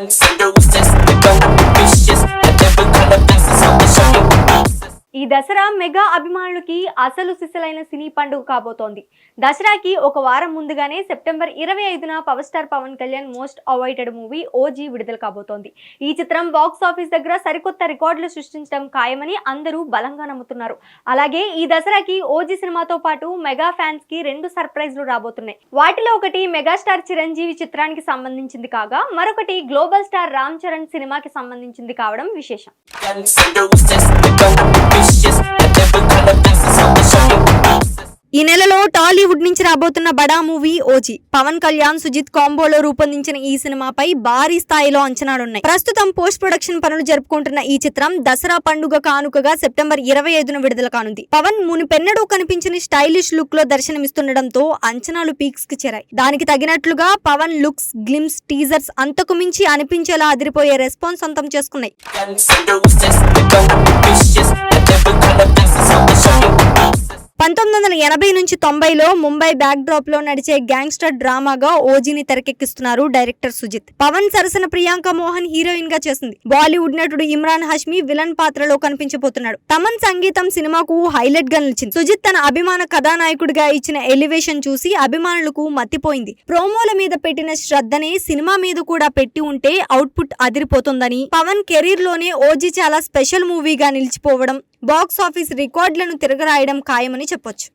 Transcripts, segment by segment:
and seduces. Don't be vicious. The devil got a message on the show. ఈ Dasara mega అభిమానులకి అసలు సిసలైన సినీ పండుగ కాబోతోంది. దసరాకి ఒక వారం ముందుగానే సెప్టెంబర్ ఇరవై ఐదున power star Pawan Kalyan most awaited movie OG విడుదల కాబోతోంది. ఈ చిత్రం బాక్స్ ఆఫీస్ దగ్గర సరికొత్త రికార్డులు సృష్టించడం ఖాయమని అందరూ బలంగా నమ్ముతున్నారు. అలాగే ఈ దసరాకి ఓజీ సినిమాతో పాటు మెగా ఫ్యాన్స్కి రెండు సర్ప్రైజ్లు రాబోతున్నాయి. వాటిలో ఒకటి మెగాస్టార్ చిరంజీవి చిత్రానికి సంబంధించింది కాగా మరొకటి గ్లోబల్ స్టార్ రామ్ చరణ్ సినిమాకి సంబంధించింది కావడం విశేషం. just I never kind of asked Tollywood నుంచి రాబోతున్న బడా మూవీ ఓజీ. పవన్ కళ్యాణ్ సుజిత్ కాంబోలో రూపొందించిన ఈ సినిమాపై భారీ స్థాయిలో అంచనాలున్నాయి. ప్రస్తుతం పోస్ట్ ప్రొడక్షన్ పనులు జరుపుకుంటున్న ఈ చిత్రం దసరా పండుగ కానుకగా సెప్టెంబర్ ఇరవై ఐదున విడుదల కానుంది. పవన్ మునిపెన్నడూ కనిపించిన స్టైలిష్ లుక్లో దర్శనమిస్తుండటంతో అంచనాలు పీక్స్కి చేరాయి. దానికి తగినట్లుగా పవన్ లుక్స్ గ్లిమ్స్ టీజర్స్ అంతకు మించి అనిపించేలా అదిరిపోయే రెస్పాన్స్ సొంతం చేసుకున్నాయి. పంతొమ్మిది వందల ఎనభై నుంచి తొంభైలో ముంబై బ్యాక్ డ్రాప్లో నడిచే గ్యాంగ్స్టర్ డ్రామాగా ఓజీని తెరకెక్కిస్తున్నారు డైరెక్టర్ సుజిత్. పవన్ సరసన ప్రియాంక మోహన్ హీరోయిన్గా చేసింది. బాలీవుడ్ నటుడు ఇమ్రాన్ హష్మి విలన్ పాత్రలో కనిపించబోతున్నాడు. తమన్ సంగీతం సినిమాకు హైలైట్గా నిలిచింది. సుజిత్ తన అభిమాన కథానాయకుడిగా ఇచ్చిన ఎలివేషన్ చూసి అభిమానులకు మత్తిపోయింది ప్రోమోల మీద పెట్టిన శ్రద్ధనే సినిమా మీద కూడా పెట్టి ఉంటే అవుట్పుట్ అదిరిపోతుందని పవన్ కెరీర్లోనే ఓజీ చాలా స్పెషల్ మూవీగా నిలిచిపోవడం బాక్స్ ఆఫీస్ రికార్డులను తిరగరాయడం ఖాయమని చెప్పొచ్చు.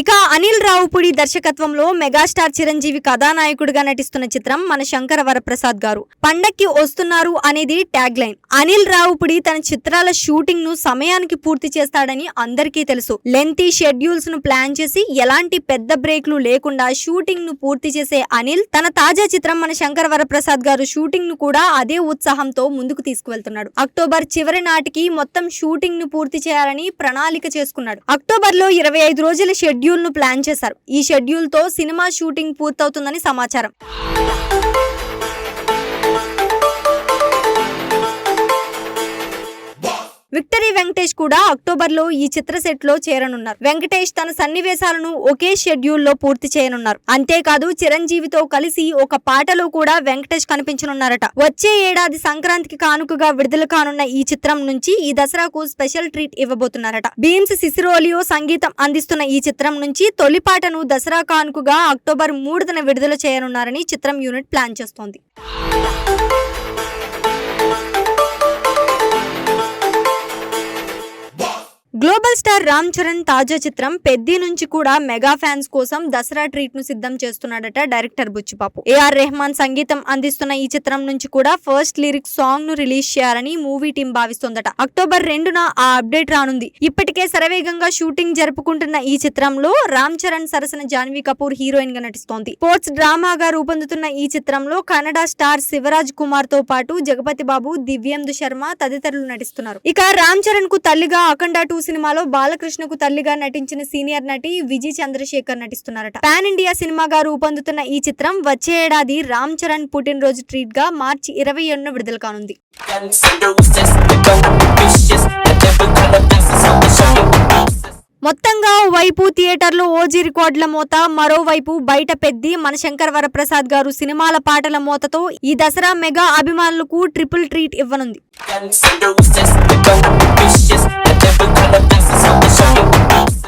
ఇక అనిల్ రావుపుడి దర్శకత్వంలో మెగాస్టార్ చిరంజీవి కథానాయకుడిగా నటిస్తున్న చిత్రం మన శంకర వరప్రసాద్ గారు. పండక్కి వస్తున్నారు అనేది ట్యాగ్ లైన్. అనిల్ రావుపుడి తన చిత్రాల షూటింగ్ను సమయానికి పూర్తి చేస్తాడని అందరికీ తెలుసు. లెంతీ షెడ్యూల్స్ను ప్లాన్ చేసి ఎలాంటి పెద్ద బ్రేక్లు లేకుండా షూటింగ్ను పూర్తి చేసే అనిల్ తన తాజా చిత్రం మన శంకర వరప్రసాద్ గారు షూటింగ్ను కూడా అదే ఉత్సాహంతో ముందుకు తీసుకువెళ్తున్నాడు. అక్టోబర్ చివరి నాటికి మొత్తం షూటింగ్ను పూర్తి చేయాలని ప్రణాళిక చేసుకున్నాడు. అక్టోబర్లో ఇరవై ఐదు రోజుల షెడ్యూల్ ను ప్లాన్ చేశారు. ఈ షెడ్యూల్తో సినిమా షూటింగ్ పూర్తవుతుందని సమాచారం. వెంకటేష్ కూడా అక్టోబర్లో ఈ చిత్ర సెట్లో చేరనున్నారు. వెంకటేష్ తన సన్నివేశాలను ఒకే షెడ్యూల్లో పూర్తి చేయనున్నారు. అంతేకాదు చిరంజీవితో కలిసి ఒక పాటలో కూడా వెంకటేష్ కనిపించనున్నారట. వచ్చే ఏడాది సంక్రాంతికి కానుకగా విడుదల కానున్న ఈ చిత్రం నుంచి ఈ దసరాకు స్పెషల్ ట్రీట్ ఇవ్వబోతున్నారట. బీమ్స్ సిసిరోలియో సంగీతం అందిస్తున్న ఈ చిత్రం నుంచి తొలి పాటను దసరా కానుకగా అక్టోబర్ మూడున విడుదల చేయనున్నారని చిత్రం యూనిట్ ప్లాన్ చేస్తోంది. గ్లోబల్ స్టార్ రామ్ చరణ్ తాజా చిత్రం పెద్ది నుంచి కూడా మెగా ఫ్యాన్స్ కోసం దసరా ట్రీట్ను సిద్ధం చేస్తున్నాడట డైరెక్టర్ బుచ్చిబాబు ఏఆర్ రెహమాన్ సంగీతం అందిస్తున్న ఈ చిత్రం నుంచి కూడా ఫస్ట్ లిరిక్ సాంగ్ను రిలీజ్ చేయాలని మూవీ టీం భావిస్తోందట. అక్టోబర్ రెండున ఆ అప్డేట్ రానుంది. ఇప్పటికే శరవేగంగా షూటింగ్ జరుపుకుంటున్న ఈ చిత్రంలో రామ్ చరణ్ సరసన జాన్వీ కపూర్ హీరోయిన్గా నటిస్తోంది. స్పోర్ట్స్ డ్రామాగా రూపొందుతున్న ఈ చిత్రంలో కన్నడ స్టార్ శివరాజ్ కుమార్తో పాటు జగపతి బాబు దివ్యేందు శర్మ తదితరులు నటిస్తున్నారు. ఇక రామ్ చరణ్కు తల్లిగా అఖండ టూ సినిమాలో బాలకృష్ణకు తల్లిగా నటించిన సీనియర్ నటి విజయ్ చంద్రశేఖర్ నటిస్తున్నారట. పాన్ ఇండియా సినిమాగా రూపొందుతున్న ఈ చిత్రం వచ్చే ఏడాది రామ్ చరణ్ పుట్టినరోజు ట్రీట్గా మార్చి ఇరవై ఏడున విడుదల కానుంది. మొత్తంగా వైపు థియేటర్లో ఓజీ రికార్డుల మోత మరోవైపు బయట పెద్ది మన శంకర్ వరప్రసాద్ గారు సినిమాల పాటల మోతతో ఈ దసరా మెగా అభిమానులకు ట్రిపుల్ ట్రీట్ ఇవ్వనుంది. Every kind of business, is on the show.